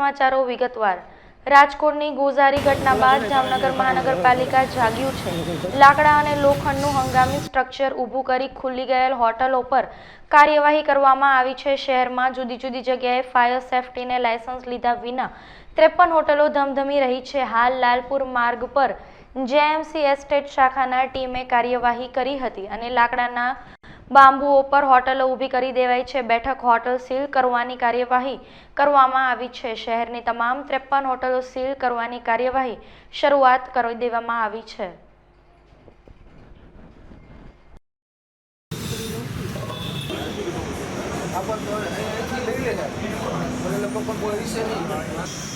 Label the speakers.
Speaker 1: સમાચારો વિગતવાર. રાજકોટની ગોઝારી ઘટના બાદ જામનગર મહાનગરપાલિકા જાગ્યું છે. લાકડા અને લોખંડનું હંગામી સ્ટ્રક્ચર ઊભું કરી ખુલ્લી ગયેલ હોટલો પર કાર્યવાહી કરવામાં આવી છે. શહેરમાં જુદી જુદી જગ્યાએ ફાયર સેફટીને લાયસન્સ લીધા વિના ત્રેપન હોટલો ધમધમી રહી છે. હાલ લાલપુર માર્ગ પર જેએમસી એસ્ટેટ શાખાના ટીમે કાર્યવાહી કરી હતી અને લાકડાના બાંબુઓ પર હોટલો ઊભી કરી દેવાઈ છે. બેઠક હોટલ સીલ કરવાની કાર્યવાહી કરવામાં આવી છે. શહેરની તમામ ત્રેપન હોટલો સીલ કરવાની કાર્યવાહી શરૂઆત કરી દેવામાં આવી છે.
Speaker 2: આપણ તો અહીંયાથી લઈ લેજા મને લોકો પણ બોલી કાંઈ નહીં.